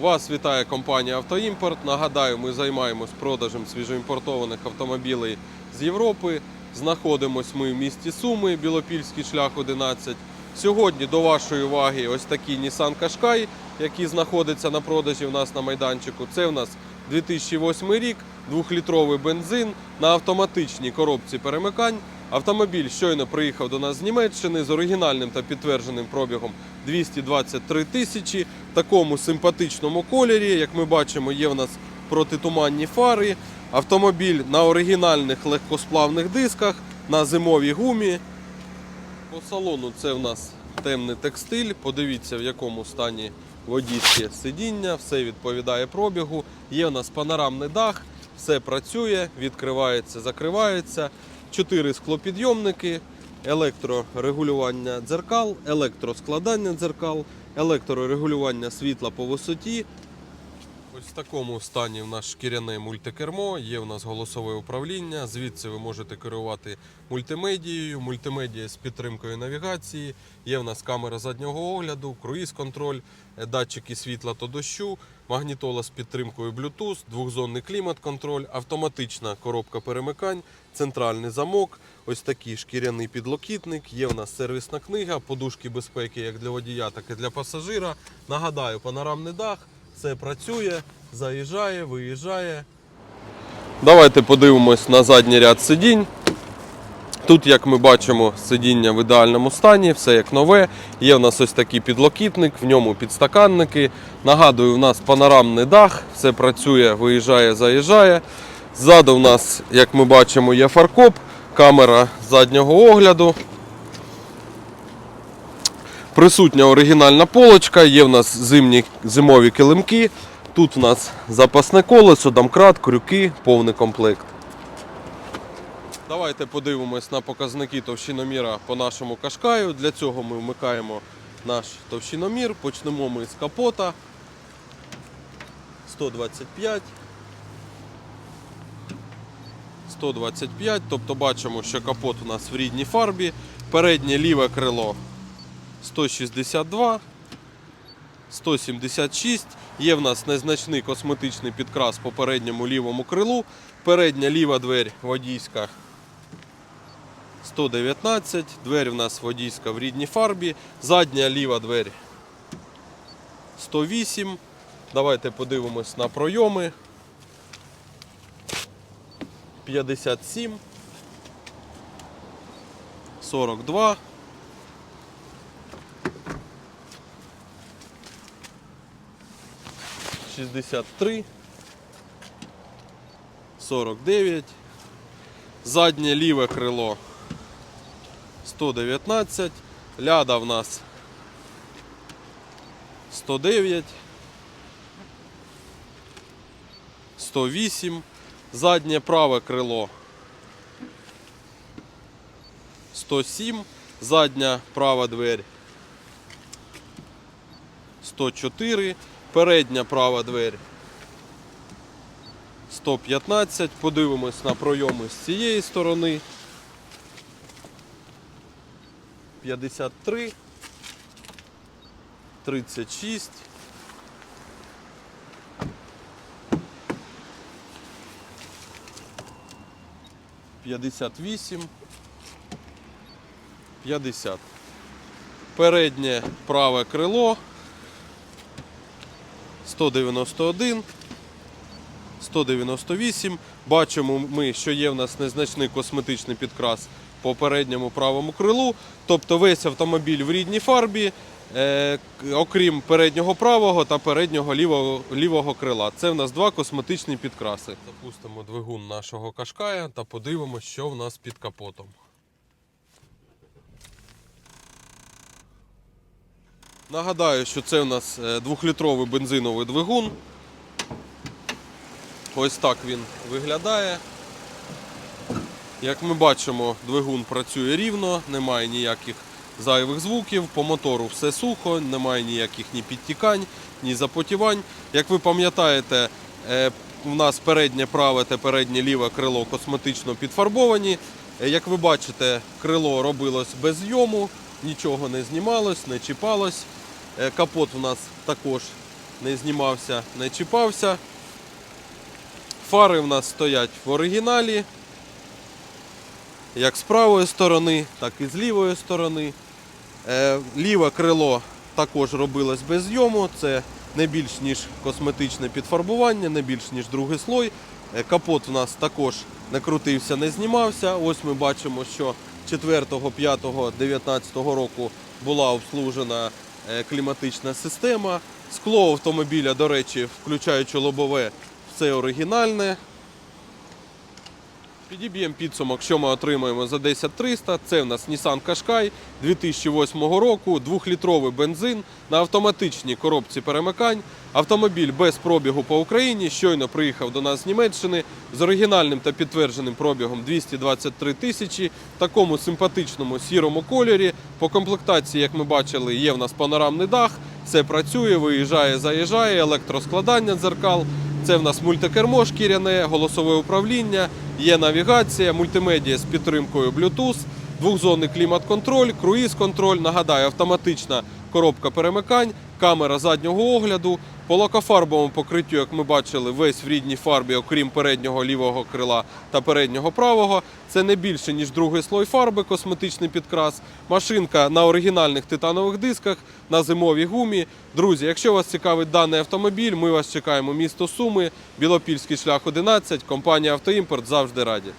Вас вітає компанія Автоімпорт. Нагадаю, ми займаємось продажем свіжоімпортованих автомобілей з Європи. Знаходимось ми в місті Суми, Білопільський шлях 11. Сьогодні до вашої уваги ось такий Nissan Qashqai, який знаходиться на продажі в нас на майданчику. Це в нас 2008 рік, 2-літровий бензин на автоматичній коробці перемикань. Автомобіль щойно приїхав до нас з Німеччини з оригінальним та підтвердженим пробігом 223 тисячі. В такому симпатичному кольорі, як ми бачимо, є в нас протитуманні фари. Автомобіль на оригінальних легкосплавних дисках, на зимовій гумі. По салону це в нас темний текстиль. Подивіться, в якому стані водійське сидіння, все відповідає пробігу. Є у нас панорамний дах, все працює, відкривається, закривається. Чотири склопідйомники, електрорегулювання дзеркал, електроскладання дзеркал, електрорегулювання світла по висоті. Ось в такому стані в нас шкіряне мультикермо, є в нас голосове управління. Звідси ви можете керувати мультимедією, мультимедія з підтримкою навігації. Є в нас камера заднього огляду, круїз-контроль, е, датчики світла та дощу, магнітола з підтримкою Bluetooth, двохзонний клімат-контроль, автоматична коробка перемикань, центральний замок, ось такий шкіряний підлокітник. Є в нас сервісна книга, подушки безпеки як для водія, так і для пасажира. Нагадаю, панорамний дах. Все працює, заїжджає, виїжджає. Давайте подивимось на задній ряд сидінь. Тут, як ми бачимо, сидіння в ідеальному стані, все як нове. Є в нас ось такий підлокітник, в ньому підстаканники. Нагадую, у нас панорамний дах, все працює, виїжджає, заїжджає. Ззаду в нас, як ми бачимо, є фаркоп, камера заднього огляду. Присутня оригінальна полочка, є в нас зимні, зимові килимки. Тут в нас запасне колесо, домкрат, крюки, повний комплект. Давайте подивимось на показники товщиноміра по нашому кашкаю. Для цього ми вмикаємо наш товщиномір. Почнемо ми з капота. 125. 125, тобто бачимо, що капот у нас в рідній фарбі. Переднє ліве крило 162, 176. Є в нас незначний косметичний підкрас по передньому лівому крилу. Передня ліва двері водійська 119. Двері в нас водійська в рідній фарбі. Задня ліва двері 108. Давайте подивимось на пройоми. 57. 42. 63, 49, заднє ліве крило 119, ляда в нас 109, 108, заднє праве крило 107, задня права двері 104, передня права двері 115. Подивимось на пройоми з цієї сторони. 53, 36. П'ятдесят вісім, п'ятдесят. Переднє праве крило 191, 198. Бачимо ми, що є в нас незначний косметичний підкрас по передньому правому крилу. Тобто весь автомобіль в рідній фарбі, е, окрім переднього правого та переднього лівого, лівого крила. Це в нас два косметичні підкраси. Запустимо двигун нашого кашкая та подивимося, що в нас під капотом. Нагадаю, що це у нас е, двохлітровий бензиновий двигун. Ось так він виглядає. Як ми бачимо, двигун працює рівно, немає ніяких зайвих звуків, по мотору все сухо, немає ніяких ні підтікань, ні запотівань. Як ви пам'ятаєте, е, у нас переднє праве та переднє ліве крило косметично підфарбовані. Е, Як ви бачите, крило робилось без зйому, нічого не знімалось, не чіпалось. Е, Капот у нас також не знімався, не чіпався. Фари в нас стоять в оригіналі. Як з правої сторони, так і з лівої сторони. Е, ліве крило також робилось без зйому. Це не більш ніж косметичне підфарбування, не більш ніж другий слой. Е, Капот у нас також не крутився, не знімався. Ось ми бачимо, що 4, 5, 19 року була обслужена кліматична система. Скло автомобіля, до речі, включаючи лобове, все оригінальне. Підіб'ємо підсумок, що ми отримаємо за 10300. Це в нас Nissan Qashqai 2008 року, 2-літровий бензин на автоматичній коробці перемикань. Автомобіль без пробігу по Україні. Щойно приїхав до нас з Німеччини з оригінальним та підтвердженим пробігом 223 тисячі в такому симпатичному сірому кольорі. По комплектації, як ми бачили, є в нас панорамний дах. Все працює, виїжджає, заїжджає, електроскладання дзеркал. Це в нас мультикермо шкіряне, голосове управління, є навігація, мультимедіа з підтримкою Bluetooth, двохзонний клімат-контроль, круїз-контроль. Нагадаю, автоматична коробка перемикань, камера заднього огляду. По лакофарбовому покриттю, як ми бачили, весь в рідній фарбі, окрім переднього лівого крила та переднього правого. Це не більше, ніж другий слой фарби, косметичний підкрас. Машинка на оригінальних титанових дисках, на зимовій гумі. Друзі, якщо вас цікавить даний автомобіль, ми вас чекаємо місто Суми, Білопільський шлях 11, компанія Автоімпорт завжди раді.